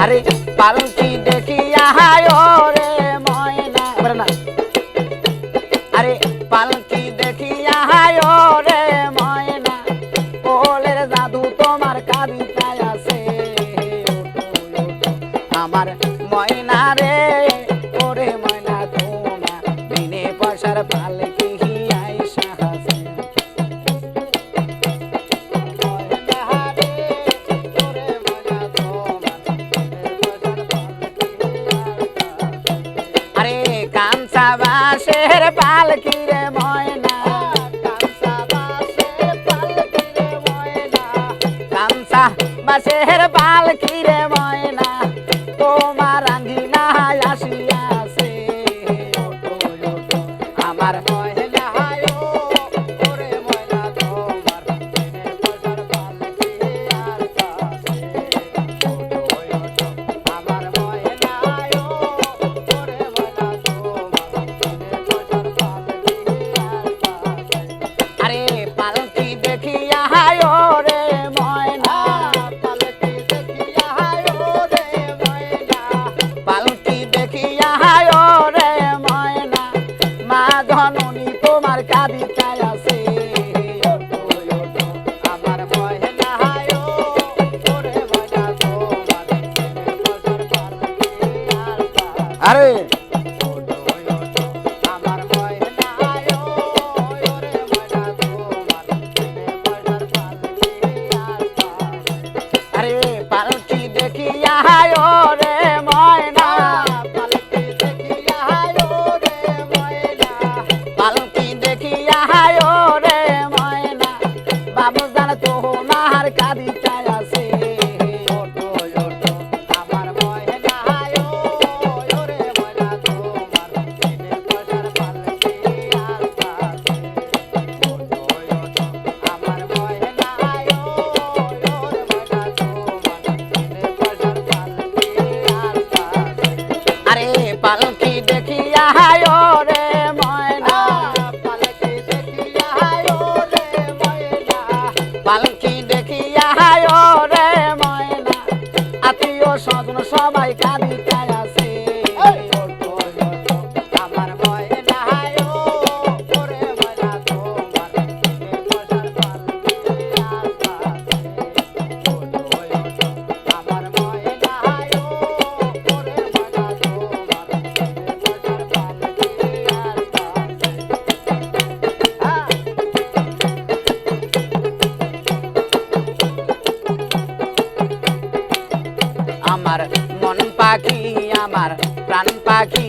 আরে পালকি দেখিয়া রে ময়না। না। আরে পালকি দেখিয়া রে পালকি রে ময়না। কাঁসা বাসে ময়না। তোমার আঙ্গিনা আসিয়াছে। আমার হয় আরে আমার মন পাখি আমার প্রাণ পাখি।